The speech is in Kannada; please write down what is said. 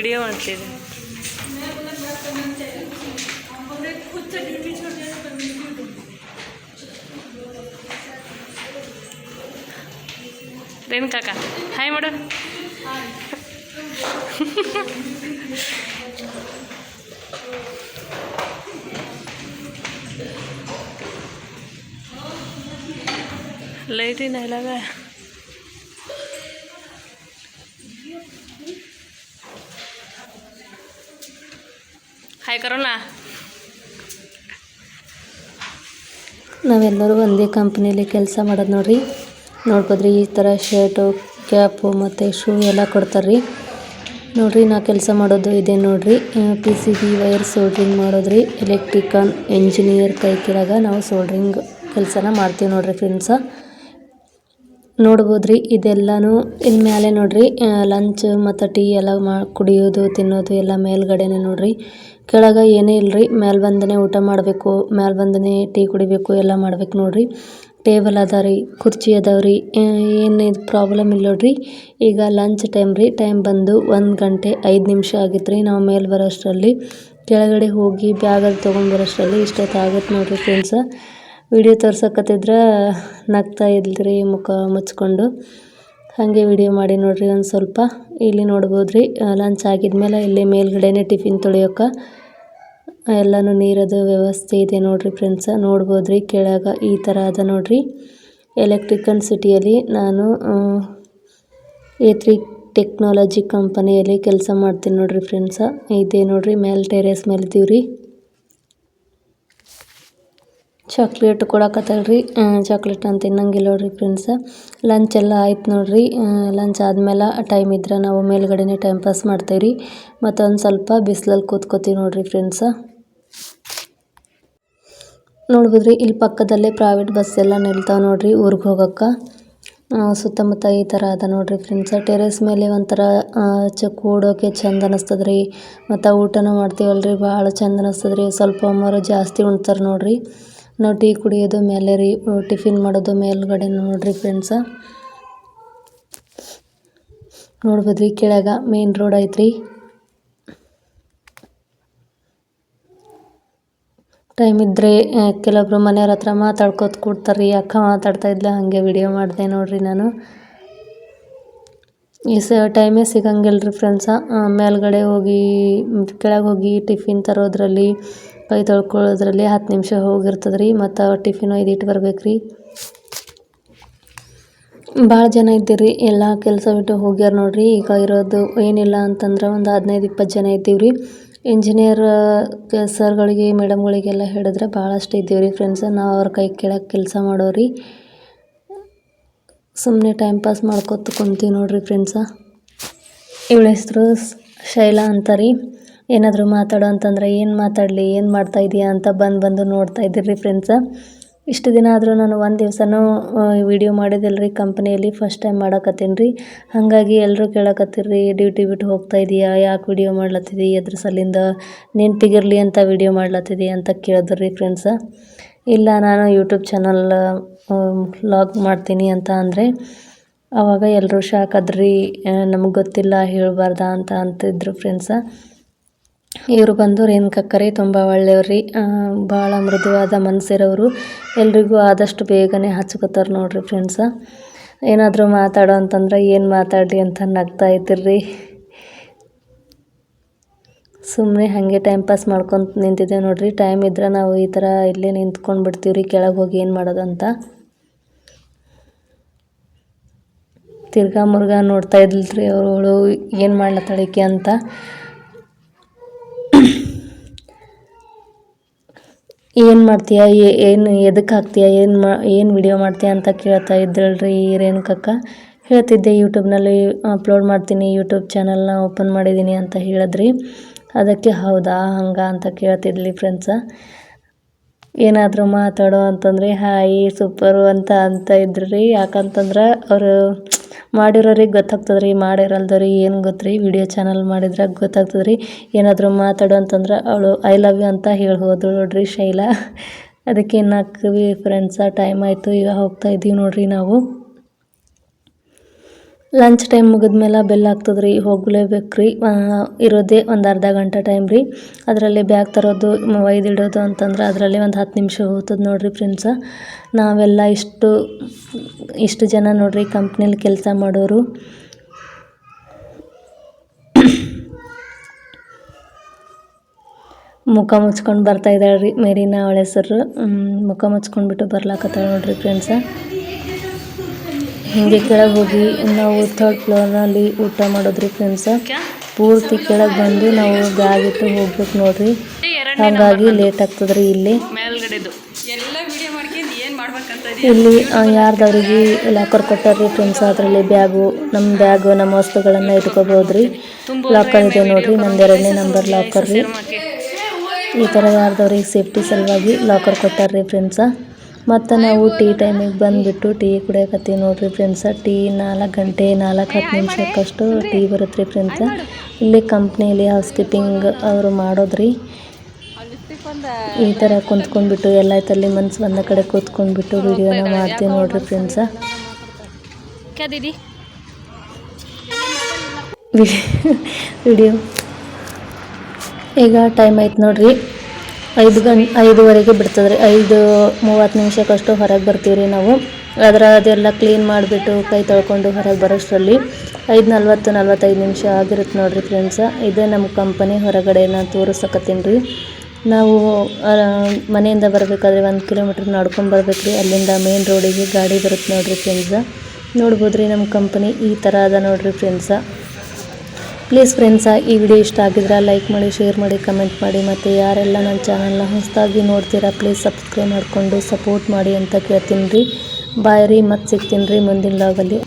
ವಿಡಿಯೋ ಮಾಡ್ತಿದ್ದೆ ರೇಣುಕಾಕ ಹಾಯ್ ಮಾಡು ಲೈಟಿನ ಇಲ್ಲವ ಹಾಯ್ ಕರೋಣ ನಾವೆಲ್ಲರೂ ಒಂದೇ ಕಂಪ್ನಿಯಲ್ಲಿ ಕೆಲಸ ಮಾಡೋದು ನೋಡ್ರಿ. ನೋಡ್ಬೋದ್ರಿ, ಈ ಥರ ಶರ್ಟು ಕ್ಯಾಪು ಮತ್ತು ಶೂ ಎಲ್ಲ ಕೊಡ್ತಾರ್ರಿ. ನೋಡ್ರಿ ನಾ ಕೆಲಸ ಮಾಡೋದು ಇದೆ ನೋಡ್ರಿ. P C B wire soldering ಮಾಡೋದ್ರಿ. ಎಲೆಕ್ಟ್ರಿಕಲ್ ಇಂಜಿನಿಯರ್ ಕೈ ಕೆಳಗೆ ನಾವು ಸೋಲ್ಡ್ರಿಂಗ್ ಕೆಲಸನ ಮಾಡ್ತೀವಿ ನೋಡ್ರಿ ಫ್ರೆಂಡ್ಸ ನೋಡ್ಬೋದ್ರಿ, ಇದೆಲ್ಲಾನು ಇಲ್ ಮೇಲೆ ನೋಡ್ರಿ ಲಂಚ್ ಮತ್ತೆ ಟೀ ಎಲ್ಲ ಕುಡಿಯೋದು, ತಿನ್ನೋದು ಎಲ್ಲ ಮೇಲ್ಗಡೆನೆ ನೋಡ್ರಿ. ಕೆಳಗೆ ಏನೇ ಇಲ್ರಿ ಮ್ಯಾಲ್ ಬಂದನೆ ಊಟ ಮಾಡಬೇಕು ಮ್ಯಾಲ್ ಬಂದನೆ ಟೀ ಕುಡಿಬೇಕು ಎಲ್ಲ ಮಾಡ್ಬೇಕು ನೋಡ್ರಿ. ಟೇಬಲ್ ಅದ ರೀ ಕುರ್ಚಿ ಅದಾವ್ರಿ ಏನು ಇದು ಪ್ರಾಬ್ಲಮ್ ಇಲ್ಲ ನೋಡ್ರಿ. ಈಗ ಲಂಚ್ ಟೈಮ್ ರೀ ಟೈಮ್ ಬಂದು ಒಂದು ಗಂಟೆ ಐದು ನಿಮಿಷ ಆಗಿತ್ತು ರೀ ನಾವು ಮೇಲೆ ಬರೋಷ್ಟರಲ್ಲಿ. ಕೆಳಗಡೆ ಹೋಗಿ ಬ್ಯಾಗಲ್ಲಿ ತೊಗೊಂಡು ಬರೋಷ್ಟರಲ್ಲಿ ಇಷ್ಟೊತ್ತಾಗುತ್ತೆ ನೋಡ್ರಿ ಫ್ರೆಂಡ್ಸ ವಿಡಿಯೋ ತೋರ್ಸಕತ್ತಿದ್ರೆ ನಗ್ತಾ ಇದ್ರಿ, ಮುಖ ಮುಚ್ಕೊಂಡು. ಹಾಗೆ ವಿಡಿಯೋ ಮಾಡಿ ನೋಡ್ರಿ ಒಂದು ಸ್ವಲ್ಪ. ಇಲ್ಲಿ ನೋಡ್ಬೋದು ರೀ ಲಂಚ್ ಆಗಿದ್ಮೇಲೆ ಇಲ್ಲಿ ಮೇಲ್ಗಡೆನೆ ಟಿಫಿನ್ ತೊಳೆಯೋಕೆ. ಎಲ್ಲನೂ ನೀರದು ವ್ಯವಸ್ಥೆ ಇದೆ ನೋಡ್ರಿ ಫ್ರೆಂಡ್ಸ ನೋಡ್ಬೋದು ರೀ ಕೆಳಗೆ ಈ ಥರ ಅದ ನೋಡ್ರಿ. ಎಲೆಕ್ಟ್ರಿಕಲ್ ಸಿಟಿಯಲ್ಲಿ ನಾನು ಎ ತ್ರೀ ಟೆಕ್ನಾಲಜಿ ಕಂಪನಿಯಲ್ಲಿ ಕೆಲಸ ಮಾಡ್ತೀನಿ ನೋಡ್ರಿ ಫ್ರೆಂಡ್ಸ ಇದೆ ನೋಡ್ರಿ, ಮೇಲೆ ಟೆರೇಸ್ ಮೇಲೆ ಇದ್ದೀವ್ರಿ ಚಾಕ್ಲೇಟ್ ಕೊಡಕತ್ತಲ್ರಿ. ಚಾಕ್ಲೇಟ್ ಅಂತ ತಿನ್ನಂಗಿಲ್ಲ ನೋಡ್ರಿ ಫ್ರೆಂಡ್ಸ್ ಲಂಚ್ ಎಲ್ಲ ಆಯ್ತು ನೋಡ್ರಿ. ಲಂಚ್ ಆದ್ಮೇಲೆ ಟೈಮ್ ಇದ್ರೆ ನಾವು ಮೇಲ್ಗಡೆನೆ ಟೈಮ್ ಪಾಸ್ ಮಾಡ್ತೇವೆ ರೀ ಮತ್ತೊಂದು ಸ್ವಲ್ಪ ಬಿಸಿಲಲ್ಲಿ ಕೂತ್ಕೋತೀವಿ ನೋಡ್ರಿ ಫ್ರೆಂಡ್ಸ್ ನೋಡ್ಬೋದ್ರಿ ಇಲ್ಲಿ ಪಕ್ಕದಲ್ಲೇ ಪ್ರೈವೇಟ್ ಬಸ್ ಎಲ್ಲ ನಿಲ್ತಾವೆ ನೋಡ್ರಿ ಊರಿಗೆ ಹೋಗೋಕೆ ಸುತ್ತಮುತ್ತ ಈ ಥರ ಅದ ನೋಡ್ರಿ ಫ್ರೆಂಡ್ಸ್ ಟೆರೇಸ್ ಮೇಲೆ ಒಂಥರ ಚ ಕೂಡೋಕೆ ಚಂದ ಅನ್ನಿಸ್ತದ್ರಿ ಮತ್ತು ಊಟನೂ ಮಾಡ್ತೀವಲ್ರಿ, ಭಾಳ ಚಂದ ಅನ್ನಿಸ್ತದ್ರಿ ಸ್ವಲ್ಪ ಒಮ್ಮರು ಜಾಸ್ತಿ ಉಣ್ತಾರೆ ನೋಡ್ರಿ. ನಾವು ಟೀ ಕುಡಿಯೋದು, ಮೇಲೆ ರೀ ಟಿಫಿನ್ ಮಾಡೋದು, ಮೇಲ್ಗಡೆ ನೋಡ್ರಿ ಫ್ರೆಂಡ್ಸ ನೋಡ್ಬೋದ್ರಿ ಕೆಳಗೆ ಮೇನ್ ರೋಡ್ ಐತ್ರಿ. ಟೈಮ್ ಇದ್ದರೆ ಕೆಲವೊಬ್ರು ಮನೆಯವ್ರ ಹತ್ರ ಮಾತಾಡ್ಕೋತ ಕೂಡ್ತಾರೆ ರೀ ಅಕ್ಕ ಮಾತಾಡ್ತಾ ಇದ್ಲ, ಹಾಗೆ ವಿಡಿಯೋ ಮಾಡಿದೆ ನೋಡ್ರಿ ನಾನು. ಈ ಸ ಟೈಮೇ ಸಿಗಂಗಿಲ್ಲ ರೀ ಫ್ರೆಂಡ್ಸ ಮೇಲ್ಗಡೆ ಹೋಗಿ, ಕೆಳಗೆ ಹೋಗಿ ಟಿಫಿನ್ ತರೋದ್ರಲ್ಲಿ, ಕೈ ತೊಳ್ಕೊಳ್ಳೋದ್ರಲ್ಲಿ ಹತ್ತು ನಿಮಿಷ ಹೋಗಿರ್ತದೆ ರೀ ಮತ್ತು ಟಿಫಿನ್ ಒಯ್ದಿಟ್ಟು ಬರ್ಬೇಕು ರೀ ಭಾಳ ಜನ ಇದ್ದೀರಿ, ಎಲ್ಲ ಕೆಲಸ ಬಿಟ್ಟು ಹೋಗ್ಯಾರ ನೋಡ್ರಿ, ಈಗ ಇರೋದು ಏನಿಲ್ಲ ಅಂತಂದ್ರೆ ಒಂದು ಹದಿನೈದು, ಇಪ್ಪತ್ತು ಜನ ಇದ್ದೀವಿ ರೀ ಇಂಜಿನಿಯರ್ ಸರ್ಗಳಿಗೆ ಮೇಡಮ್ಗಳಿಗೆಲ್ಲ ಹೇಳಿದ್ರೆ ಭಾಳಷ್ಟು ಇದ್ದೀವಿ ರೀ ಫ್ರೆಂಡ್ಸ ನಾವು ಅವ್ರ ಕೈ ಕೆಳಗೆ ಕೆಲಸ ಮಾಡೋರಿ. ಸುಮ್ಮನೆ ಟೈಮ್ ಪಾಸ್ ಮಾಡ್ಕೊತ ಕುಂತೀವಿ ನೋಡ್ರಿ ಫ್ರೆಂಡ್ಸ ಇವಳ ಹೆಸರು ಶೈಲಾ ಅಂತ ರೀ. ಏನಾದರೂ ಮಾತಾಡೋ ಅಂತಂದ್ರೆ ಏನು ಮಾತಾಡಲಿ, ಏನು ಮಾಡ್ತಾ ಇದೆಯಾ ಅಂತ ಬಂದು ಬಂದು ನೋಡ್ತಾ ಇದ್ದೀರಿ ಫ್ರೆಂಡ್ಸ ಇಷ್ಟು ದಿನ ಆದರೂ ನಾನು ಒಂದು ದಿವಸನೂ ವಿಡಿಯೋ ಮಾಡಿದ್ದಿಲ್ಲ ರೀ ಕಂಪ್ನಿಯಲ್ಲಿ ಫಸ್ಟ್ ಟೈಮ್ ಮಾಡಕತ್ತೀನಿ ರೀ. ಹಾಗಾಗಿ ಎಲ್ಲರೂ ಕೇಳಕತ್ತೀರಿ ಡ್ಯೂಟಿ ಬಿಟ್ಟು ಹೋಗ್ತಾ ಇದೆಯಾ, ಯಾಕೆ ವಿಡಿಯೋ ಮಾಡ್ಲತ್ತಿದಿ ಅದ್ರ ಸಲಿಂದ ನೆನಪಿಗಿರಲಿ ಅಂತ ವಿಡಿಯೋ ಮಾಡ್ಲತ್ತಿದಿ ಅಂತ ಕೇಳಿದ್ರಿ ಫ್ರೆಂಡ್ಸ ಇಲ್ಲ, ನಾನು ಯೂಟ್ಯೂಬ್ ಚಾನಲ್ ಲಾಗ್ ಮಾಡ್ತೀನಿ ಅಂತ ಅಂದರೆ ಆವಾಗ ಎಲ್ಲರೂ ಶಾಕ್ ಅದ್ರಿ ನಮಗೆ ಗೊತ್ತಿಲ್ಲ, ಹೇಳಬಾರ್ದ? ಅಂತ ಅಂತಿದ್ರು ಫ್ರೆಂಡ್ಸ ಇವರು ಬಂದು ರೇಣುಕಕ್ಕರಿ ತುಂಬ ಒಳ್ಳೆಯವ್ರಿ ಭಾಳ ಮೃದುವಾದ ಮನಸ್ಸಿರೋರು ಎಲ್ರಿಗೂ ಆದಷ್ಟು ಬೇಗನೆ ಹಚ್ಕೋತಾರೆ ನೋಡಿರಿ ಫ್ರೆಂಡ್ಸ ಏನಾದರೂ ಮಾತಾಡೋ ಅಂತಂದ್ರೆ, ಏನು ಮಾತಾಡಲಿ ಅಂತ ನಗ್ತಾ ಇದ್ದಿರ್ರಿ. ಸುಮ್ಮನೆ ಹಾಗೆ ಟೈಮ್ ಪಾಸ್ ಮಾಡ್ಕೊತ ನಿಂತಿದ್ದೇವೆ ನೋಡ್ರಿ. ಟೈಮ್ ಇದ್ರೆ ನಾವು ಈ ಥರ ಇಲ್ಲೇ ನಿಂತ್ಕೊಂಡು ಬಿಡ್ತೀವಿ ರೀ ಕೆಳಗೆ ಹೋಗಿ ಏನು ಮಾಡೋದಂತ. ತಿರ್ಗಾ ಮುರ್ಗಾ ನೋಡ್ತಾ ಇದ್ಲ್ರಿ ಅವಳು ಏನು ಮಾಡ್ಲತ್ತಾಳಿಕೆ ಅಂತ. ಏನು ಮಾಡ್ತೀಯ ಏನು ಎದಕ್ಕೆ ಹಾಕ್ತೀಯ, ಏನು ಮಾ, ಏನು ವಿಡಿಯೋ ಮಾಡ್ತೀಯ ಅಂತ ಕೇಳ್ತಾ ಇದ್ದಳ್ರಿ ರೇಣುಕಕ್ಕ ಹೇಳ್ತಿದ್ದೆ ಯೂಟ್ಯೂಬ್ನಲ್ಲಿ ಅಪ್ಲೋಡ್ ಮಾಡ್ತೀನಿ ಯೂಟ್ಯೂಬ್ ಚಾನಲ್ನ ಓಪನ್ ಮಾಡಿದ್ದೀನಿ ಅಂತ ಹೇಳಿದ್ರಿ. ಅದಕ್ಕೆ ಹೌದಾ, ಹಂಗೆ ಅಂತ ಕೇಳ್ತಿದ್ಲಿ ಫ್ರೆಂಡ್ಸ ಏನಾದರೂ ಮಾತಾಡೋ ಅಂತಂದ್ರೆ ಹಾಯ್ ಸೂಪರು ಅಂತ ಅಂತ ಇದ್ರು. ರೀ ಯಾಕಂತಂದ್ರೆ ಅವರು ಮಾಡಿರೋರಿಗೆ ಗೊತ್ತಾಗ್ತದೆ ರೀ ಮಾಡಿರಲ್ದವ್ರಿಗೆ ಏನು ಗೊತ್ತು ರೀ ವಿಡಿಯೋ ಚಾನಲ್ ಮಾಡಿದ್ರೆ ಗೊತ್ತಾಗ್ತದೆ ರೀ ಏನಾದರೂ ಮಾತಾಡು ಅಂತಂದ್ರೆ ಅವಳು ಐ ಲವ್ ಯು ಅಂತ ಹೇಳಿ ಹೋದಳು ನೋಡ್ರಿ ಶೈಲಾ. ಅದಕ್ಕೆ ನಾಲ್ಕು ಫ್ರೆಂಡ್ಸ ಟೈಮ್ ಆಯಿತು. ಈಗ ಹೋಗ್ತಾ ಇದ್ದೀವಿ ನೋಡ್ರಿ ನಾವು. ಲಂಚ್ ಟೈಮ್ ಮುಗಿದ್ಮೇಲೆ ಬೆಲ್ ಆಗ್ತದೆ ರೀ ಹೋಗ್ಲೇಬೇಕು ರೀ ಇರೋದೇ ಒಂದು ಅರ್ಧ ಗಂಟೆ ಟೈಮ್ ರೀ. ಅದರಲ್ಲಿ ಬ್ಯಾಗ್ ತರೋದು, ಒಯ್ದು ಒಯ್ದಿಡೋದು ಅಂತಂದ್ರೆ ಅದರಲ್ಲಿ ಒಂದು ಹತ್ತು ನಿಮಿಷ ಹೋಗ್ತದೆ ನೋಡಿರಿ ಫ್ರೆಂಡ್ಸ ನಾವೆಲ್ಲ ಇಷ್ಟು ಇಷ್ಟು ಜನ ನೋಡ್ರಿ ಕಂಪ್ನಿಲಿ ಕೆಲಸ ಮಾಡೋರು. ಮುಖ ಮುಚ್ಕೊಂಡು ಬರ್ತಾ ಇದ್ದಾಳೆ ರೀ ಮೇರಿನ ಅವಳ ಹೆಸರು. ಮುಖ ಮುಚ್ಕೊಂಡ್ಬಿಟ್ಟು ಬರ್ಲಾಕತ್ತಾಳೆ ನೋಡ್ರಿ ಫ್ರೆಂಡ್ಸ ಹಿಂಗೆ ಕೆಳಗೆ ಹೋಗಿ ನಾವು ಥರ್ಡ್ ಫ್ಲೋರ್ನಲ್ಲಿ ಊಟ ಮಾಡೋದ್ರಿ ಫ್ರೆಂಡ್ಸ ಪೂರ್ತಿ ಕೆಳಗೆ ಬಂದು ನಾವು ಬ್ಯಾಗ್ ಇಟ್ಟು ಹೋಗ್ಬೇಕು ನೋಡ್ರಿ. ಎರಡನೇ ಹಾಗಾಗಿ ಲೇಟ್ ಆಗ್ತದ್ರಿ ಇಲ್ಲಿ. ಮೇಲ್ಗಡೆದು. ಎಲ್ಲ ವಿಡಿಯೋ ಮಾಡ್ಕೊಂಡು ಏನು ಮಾಡ್ಬೇಕಂತ ಇಲ್ಲಿ ಯಾರ್ದವ್ರಿಗೆ ಲಾಕರ್ ಕೊಟ್ಟಾರ್ರಿ ಫ್ರೆಂಡ್ಸ್ ಅದರಲ್ಲಿ ಬ್ಯಾಗು ನಮ್ಮ ಬ್ಯಾಗು ನಮ್ಮ ವಸ್ತುಗಳನ್ನು ಇಟ್ಕೋಬೋದ್ರಿ. ಲಾಕರ್ ಇದೆ ನೋಡ್ರಿ ನಮ್ದು ಎರಡನೇ ನಂಬರ್ ಲಾಕರ್ ರೀ. ಈ ಥರ ಯಾರ್ದವ್ರಿಗೆ ಸೇಫ್ಟಿ ಸಲುವಾಗಿ ಲಾಕರ್ ಕೊಟ್ಟಾರ್ರಿ ಫ್ರೆಂಡ್ಸ ಮತ್ತು ನಾವು ಟೀ ಟೈಮಿಗೆ ಬಂದ್ಬಿಟ್ಟು ಟೀ ಕುಡಿಯಕತ್ತೀವಿ ನೋಡ್ರಿ ಫ್ರೆಂಡ್ಸ ಟೀ ನಾಲ್ಕು ಗಂಟೆ, ನಾಲ್ಕು ಹತ್ತು ನಿಮಿಷಕ್ಕಷ್ಟು ಟೀ ಬರುತ್ತೆ ರೀ ಫ್ರೆಂಡ್ಸ ಇಲ್ಲಿ ಕಂಪ್ನಿಯಲ್ಲಿ ಹೌಸ್ ಕೀಪಿಂಗ್ ಅವರು ಮಾಡೋದ್ರಿ. ಈ ಥರ ಕುಂತ್ಕೊಂಡ್ಬಿಟ್ಟು ಎಲ್ಲ ತಲ್ಲಿ ಮನ್ಸು ಬಂದ ಕಡೆ ಕೂತ್ಕೊಂಡ್ಬಿಟ್ಟು ವಿಡಿಯೋನ ಮಾಡ್ತೀವಿ ನೋಡ್ರಿ ಫ್ರೆಂಡ್ಸ ವಿಡಿಯೋ ಈಗ ಟೈಮ್ ಆಯ್ತು ನೋಡ್ರಿ. ಐದು ಗಂಟೆ, ಐದುವರೆಗೆ ಬಿಡ್ತದ್ರಿ. ಐದು ಮೂವತ್ತು ನಿಮಿಷಕ್ಕಷ್ಟು ಹೊರಗೆ ಬರ್ತೀವಿ ರೀ ನಾವು. ಅದರ ಅದೆಲ್ಲ ಕ್ಲೀನ್ ಮಾಡಿಬಿಟ್ಟು ಕೈ ತೊಳ್ಕೊಂಡು ಹೊರಗೆ ಬರೋಷ್ಟರಲ್ಲಿ ಐದು ನಲ್ವತ್ತು, ನಲ್ವತ್ತೈದು ನಿಮಿಷ ಆಗಿರುತ್ತೆ ನೋಡಿರಿ ಫ್ರೆಂಡ್ಸ ಇದೇ ನಮ್ಮ ಕಂಪನಿ ಹೊರಗಡೆ ನಾನು ತೋರಿಸಕತ್ತೀನಿ ರೀ. ನಾವು ಮನೆಯಿಂದ ಬರಬೇಕಾದ್ರೆ ಒಂದು ಕಿಲೋಮೀಟ್ರ್ ನಡ್ಕೊಂಡು ಬರ್ಬೇಕು ರೀ ಅಲ್ಲಿಂದ ಮೇನ್ ರೋಡಿಗೆ ಗಾಡಿ ಬರುತ್ತೆ ನೋಡಿರಿ ಫ್ರೆಂಡ್ಸ ನೋಡ್ಬೋದು ರೀ ನಮ್ಮ ಕಂಪನಿ ಈ ಥರ ಅದ ನೋಡಿರಿ ಫ್ರೆಂಡ್ಸ ಪ್ಲೀಸ್ ಫ್ರೆಂಡ್ಸ ಈ ವಿಡಿಯೋ ಇಷ್ಟ ಆಗಿದ್ರೆ ಲೈಕ್ ಮಾಡಿ, ಶೇರ್ ಮಾಡಿ, ಕಮೆಂಟ್ ಮಾಡಿ, ಮತ್ತು ಯಾರೆಲ್ಲ ನನ್ನ ಚಾನಲ್ನ ಹೊಸದಾಗಿ ನೋಡ್ತೀರಾ, ಪ್ಲೀಸ್ ಸಬ್ಸ್ಕ್ರೈಬ್ ಮಾಡಿಕೊಂಡು ಸಪೋರ್ಟ್ ಮಾಡಿ ಅಂತ ಕೇಳ್ತೀನಿ ರೀ. ಬಾಯ್ ರೀ, ಮತ್ತೆ ಸಿಗ್ತೀನಿ ರೀ ಮುಂದಿನ ಲಾಗಲ್ಲಿ